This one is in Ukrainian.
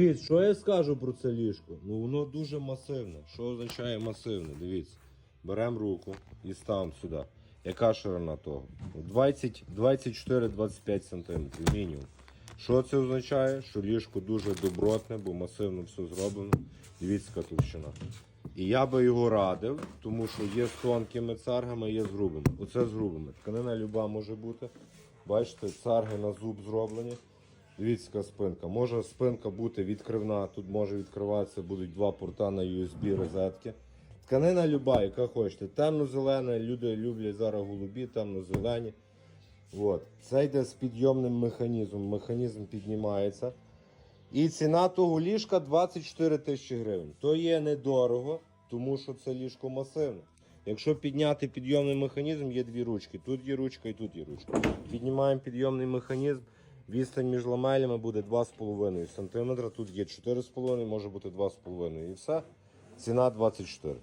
Дивіться, що я скажу про це ліжко? Ну воно дуже масивне. Що означає масивне? Дивіться. Беремо руку і ставимо сюди. Яка ширина того? 24-25 см мінімум. Що це означає? Що ліжко дуже добротне, бо масивно все зроблено. Дивіться, товщина. І я би його радив, тому що є з тонкими царгами, є з грубими. Оце з грубими. Тканина люба може бути. Бачите, царги на зуб зроблені. Дивіться, спинка. Може спинка бути відкривна, тут може відкриватися, будуть два порта на USB розетки. Тканина люба, яка хочете. Темно-зелена, люди люблять зараз голубі, темно-зелені. От. Це йде з підйомним механізмом. Механізм піднімається. І ціна того ліжка 24 тисячі гривень. То є недорого, тому що це ліжко масивне. Якщо підняти підйомний механізм, є дві ручки. Тут є ручка і тут є ручка. Піднімаємо підйомний механізм. Відстань між ламелями буде 2,5 см. Тут є 4,5 може бути 2,5 і все. Ціна 24.